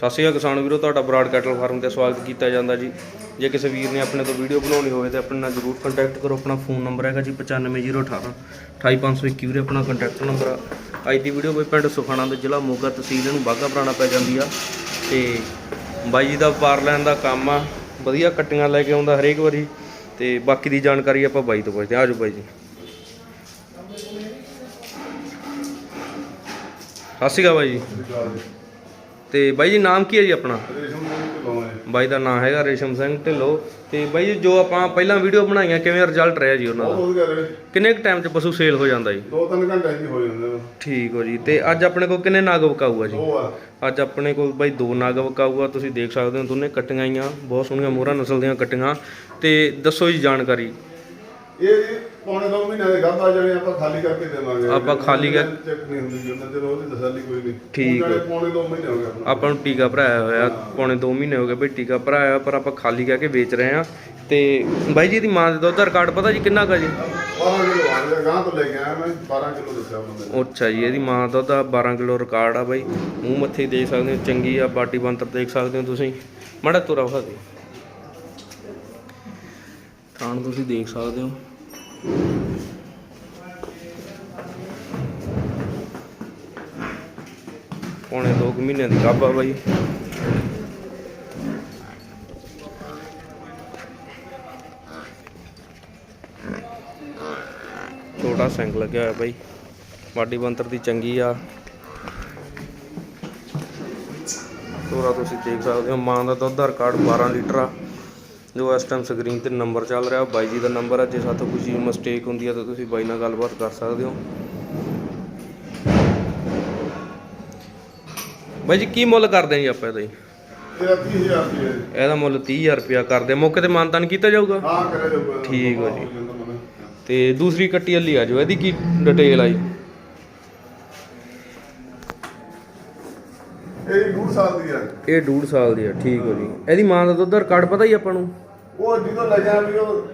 ਸਤਿ ਸ਼੍ਰੀ ਅਕਾਲ ਕਿਸਾਨ ਵੀਰੋ, ਤੁਹਾਡਾ ਬਰਾਡ ਕੈਟਲ ਫਾਰਮ ਤੇ ਸਵਾਗਤ ਕੀਤਾ ਜਾਂਦਾ ਜੀ। ਜੇ ਕਿਸੇ ਵੀਰ ਨੇ ਆਪਣੇ ਤੋਂ ਵੀਡੀਓ ਬਣਾਉਣੀ ਹੋਵੇ ਤੇ ਆਪਣੇ ਨਾਲ ਜਰੂਰ ਕੰਟੈਕਟ ਕਰੋ, ਆਪਣਾ ਫੋਨ ਨੰਬਰ ਹੈਗਾ ਜੀ 95018 28521 ਵੀਰੇ ਆਪਣਾ ਕੰਟੈਕਟ ਨੰਬਰ ਆ। ਅੱਜ ਦੀ ਵੀਡੀਓ ਬਈ ਪਿੰਡ ਸੁਖਾਣਾ ਦੇ ਜ਼ਿਲ੍ਹਾ ਮੋਗਾ ਤਹਿਸੀਲ ਨੂੰ ਬਾਗਾ ਪੁਰਾਣਾ ਪੈ ਜਾਂਦੀ ਆ। ਤੇ ਬਾਈ ਜੀ ਦਾ ਵਪਾਰ ਲੈਣ ਦਾ ਕੰਮ ਆ, ਵਧੀਆ ਕੱਟੀਆਂ ਲੈ ਕੇ ਆਉਂਦਾ ਹਰੇਕ ਵਾਰੀ। ਤੇ ਬਾਕੀ ਦੀ ਜਾਣਕਾਰੀ ਆਪਾਂ ਬਾਈ ਤੋਂ ਪੁੱਛਦੇ ਆ ਆਜੋ ਬਾਈ ਜੀ। ਸਤਿ ਸ਼੍ਰੀ ਅਕਾਲ ਬਾਈ ਜੀ। ਤੇ ਬਾਈ ਜੀ ਨਾਮ ਕੀ ਹੈ ਜੀ ਆਪਣਾ? ਬਾਈ ਦਾ ਨਾਮ ਹੈਗਾ ਰੇਸ਼ਮ ਸਿੰਘ ਢਿੱਲੋਂ। ਤੇ ਬਾਈ ਜੀ ਜੋ ਆਪਾਂ ਪਹਿਲਾਂ ਵੀਡੀਓ ਬਣਾਈਆਂ ਕਿਵੇਂ ਰਿਜ਼ਲਟ ਰਿਹਾ ਜੀ ਉਹਨਾਂ ਦਾ? ਬਹੁਤ ਵਧੀਆ ਰਹੇ। ਕਿੰਨੇ ਕੁ ਟਾਈਮ 'ਚ ਪਸ਼ੂ ਸੇਲ ਹੋ ਜਾਂਦਾ ਜੀ? ਦੋ ਤਿੰਨ ਘੰਟੇ ਜੀ ਹੋ ਜਾਂਦੇ ਨੇ ਠੀਕ ਹੋ ਜੀ। ਤੇ ਅੱਜ ਆਪਣੇ ਕੋਲ ਕਿੰਨੇ ਨਾਗ ਵਕਾਊ ਆ ਜੀ? ਆ। ਅੱਜ ਆਪਣੇ ਕੋਲ ਬਾਈ ਦੋ ਨਾਗ ਵਕਾਊ ਆ। ਤੁਸੀਂ ਦੇਖ ਸਕਦੇ ਹੋ ਦੋਨੇ ਕੱਟੀਆਂ ਆਈਆਂ। ਬਹੁਤ ਸੋਹਣੀਆਂ ਮੋਹਰਾ ਨਸਲ ਦੀਆਂ ਕੱਟੀਆਂ। ਤੇ ਦੱਸੋ ਜੀ ਜਾਣਕਾਰੀ। ਇਹ ਜੀ ਪੌਣੇ ਦੋ ਮਹੀਨੇ ਦੇ ਗੱਭ ਆ ਜਾਣੇ ਆਪਾਂ ਖਾਲੀ ਕਰਕੇ ਦੇਵਾਂਗੇ। ਆਪਾਂ ਖਾਲੀ ਕਰ- ਚੈੱਕ ਨਹੀਂ ਹੁੰਦੀ ਜੀ ਉਹਨਾਂ ਚਲੋ ਉਹਦੀ ਤਸੱਲੀ ਕੋਈ ਨਹੀਂ। ਠੀਕ ਜਿਹੜੇ ਪੌਣੇ ਦੋ ਮਹੀਨੇ ਹੋ ਗਏ ਆਪਾਂ ਨੂੰ। ਟੀਕਾ ਭਰਾਇਆ ਹੋਇਆ ਪੌਣੇ 2 ਮਹੀਨੇ ਹੋ ਗਏ ਬਈ ਟੀਕਾ ਭਰਾਇਆ ਪਰ ਆਪਾਂ ਖਾਲੀ ਕਹਿ ਕੇ ਵੇਚ ਰਹੇ ਆ ਤੇ ਬਾਈ ਜੀ ਦੀ ਮਾਂ ਦਾ ਦੁੱਧ ਦਾ ਰਿਕਾਰਡ ਪਤਾ ਜੀ ਕਿੰਨਾ ਕਾ ਜੀ? 12 ਕਿਲੋ ਆ ਗਿਆ ਗਾਂ ਤੋਂ ਲੈ ਕੇ ਆਇਆ ਮੈਂ 12 ਕਿਲੋ ਦੱਸਿਆ ਉਹਨਾਂ ਨੇ। ਅੱਛਾ ਜੀ ਇਹਦੀ ਮਾਂ ਦਾ ਦੁੱਧ ਆ 12 ਕਿਲੋ ਰਿਕਾਰਡ ਆ ਬਾਈ। ਮੂੰਹ ਮੱਥੇ ਦੇਖ ਸਕਦੇ ਹੋ ਚੰਗੀ ਆ ਬਾਟੀ ਬੰਤਰ ਦੇਖ ਸਕਦੇ ਹੋ ਤੁਸੀਂ। ਮਾੜਾ ਤੁਰਾ ਵਿਖਾ ਦੇ ਥਾਣ ਤੁਸੀਂ ਦੇਖ ਸਕਦੇ ਹੋ। ਪੌਣੇ 2 ਮਹੀਨਿਆਂ ਦੀ ਗੱਭ ਬਾਈ ਛੋਟਾ ਸਿੰਗ ਲੱਗਿਆ ਹੋਇਆ ਬਾਈ। ਬਾਡੀ ਬੰਤਰ ਦੀ ਚੰਗੀ ਆ। ਤੋਰਾ ਤੁਸੀਂ ਦੇਖ ਸਕਦੇ ਹੋ, ਮਾਂ ਦਾ ਦੁੱਧ ਦਾ ਰਿਕਾਰਡ 12 ਲੀਟਰ ਆ। ਜੋ ਇਸ ਟਾਈਮ ਸਕਰੀਨ ਤੇ ਨੰਬਰ ਚੱਲ ਰਿਹਾ ਬਾਈ ਜੀ ਦਾ ਨੰਬਰ ਆ ਜੇ ਸਾਥੋਂ ਕੋਈ ਚੀਜ਼ ਮਿਸਟੇਕ ਹੁੰਦੀ ਆ ਤਾਂ ਤੁਸੀਂ ਬਾਈ ਨਾਲ ਗੱਲਬਾਤ ਕਰ ਸਕਦੇ ਹੋ। ਬਾਈ ਜੀ ਕੀ ਮੁੱਲ ਕਰਦੇ ਆ ਜੀ ਆਪਾਂ ਇਹਦਾ ਜੀ? ਇਹਦਾ 30000 ਰੁਪਏ ਇਹਦਾ ਮੁੱਲ 30000 ਰੁਪਿਆ ਕਰਦੇ ਮੌਕੇ ਤੇ ਮਾਨਤਾਨ ਕੀਤਾ ਜਾਊਗਾ? ਹਾਂ ਕਰਿਆ ਜਾਊਗਾ। ਠੀਕ ਹੋ ਜੀ। ਤੇ ਦੂਸਰੀ ਕੱਟੀ ਹਲੀ ਆ ਜੋ ਇਹਦੀ ਕੀ ਡਿਟੇਲ ਆ ਜੀ? ਇਹ ਜੀ ਡੂਢ ਸਾਲ ਦੀ ਹੈ ਇਹ 2.5 ਸਾਲ ਦੀ ਆ ਠੀਕ ਹੋ ਜੀ। ਇਹਦੀ ਮਾਂ ਦਾ ਦੁੱਧ ਦਾ ਰਿਕਾਰਡ ਪਤਾ ਹੀ ਆਪਾਂ ਨੂੰ? ਉਹ ਜਦੋਂ ਲੱਗਿਆ ਵੀ ਉਹ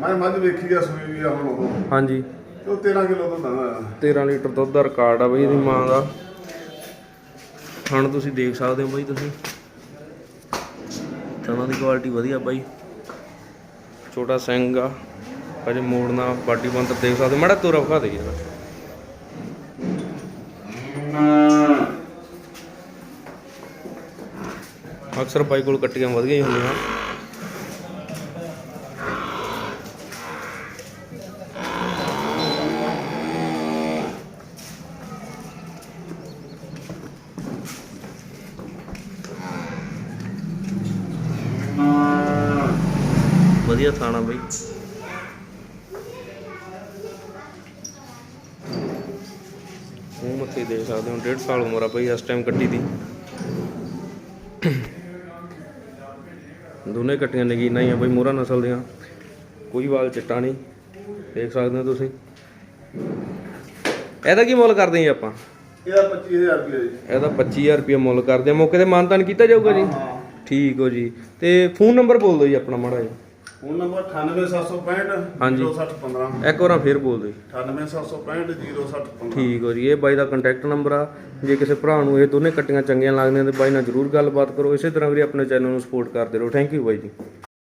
ਮੈਂ ਮੱਝ ਵੇਖੀ ਆ ਸੂਈ ਵੀ ਆ ਹੁਣ ਉਹ। ਹਾਂਜੀ। ਤੇ ਉਹ 13 ਕਿਲੋ ਤੋਂ ਦੰਦਾ 13 ਲੀਟਰ ਦੁੱਧ ਦਾ ਰਿਕਾਰਡ ਆ ਬਈ ਇਹਦੀ ਮਾਂ ਦਾ। ਹੁਣ ਤੁਸੀਂ ਦੇਖ ਸਕਦੇ ਹੋ ਬਈ ਤੁਸੀਂ। ਤਨਾਂ ਦੀ ਕੁਆਲਿਟੀ ਵਧੀਆ ਬਾਈ। ਛੋਟਾ ਸਿੰਘ ਆ। ਅਜੇ ਮੋੜਨਾ ਬਾਡੀ ਬੰਦਰ ਦੇਖ ਸਕਦੇ। ਮਾੜਾ ਤੋਰਾ ਵਿਖਾ ਦੇ ਯਾਰ। ਅਕਸਰ ਬਾਈ ਕੋਲ ਕੱਟੀਆਂ ਵਧੀਆ ਹੀ ਹੁੰਦੀਆਂ। ਵਧੀਆ ਥਾਣਾ ਬਈ। ਉਹ ਮੱਥੇ ਦੇਖ ਸਕਦੇ ਹੋ 1.5 ਸਾਲ ਉਮਰ ਆ ਬਈ ਇਸ ਟਾਈਮ ਕੱਟੀ ਦੀ। ਦੋਨੇ ਕੱਟੀਆਂ ਨਗੀਨਾਂ ਹੀ ਆ ਬਈ ਮੋਹਰਾ ਨਸਲ ਦੀਆਂ। ਕੋਈ ਵਾਲ ਚਿੱਟਾ ਨਹੀਂ ਦੇਖ ਸਕਦੇ ਹੋ ਤੁਸੀਂ। ਇਹਦਾ ਕੀ ਮੁੱਲ ਕਰਦੇ ਜੀ ਆਪਾਂ? ਇਹਦਾ 25000 ਰੁਪਏ ਜੀ। ਇਹਦਾ 25000 ਰੁਪਏ ਮੁੱਲ ਕਰਦੇ ਆ। ਮੌਕੇ ਤੇ ਮਾਨਤਾਨ ਕੀਤਾ ਜਾਊਗਾ ਜੀ? ਠੀਕ ਹੋ ਜੀ। ਤੇ ਫੋਨ ਨੰਬਰ ਬੋਲ ਦਿਓ ਜੀ ਆਪਣਾ ਮਾੜਾ ਜੀ ਫੋਨ ਨੰਬਰ 98765 ਹਾਂਜੀ। 0615 ਇੱਕ ਵਾਰ ਫੇਰ ਬੋਲ ਦਿਓ। ਜੀ 98765 0615 ਠੀਕ ਹੋ ਜੀ ਇਹ ਬਾਈ ਦਾ ਕੰਟੈਕਟ ਨੰਬਰ ਆ। ਜੇ ਕਿਸੇ ਭਰਾ ਨੂੰ ਇਹ ਦੋਨੇ ਕੱਟੀਆਂ ਚੰਗੀਆਂ ਲੱਗਦੀਆਂ ਤੇ ਬਾਈ ਨਾਲ ਜਰੂਰ ਗੱਲਬਾਤ ਕਰੋ। ਇਸੇ ਤਰ੍ਹਾਂ ਵੀ ਆਪਣੇ ਚੈਨਲ ਨੂੰ ਸਪੋਰਟ ਕਰਦੇ ਰਹੋ। ਥੈਂਕ ਯੂ ਬਾਈ ਜੀ।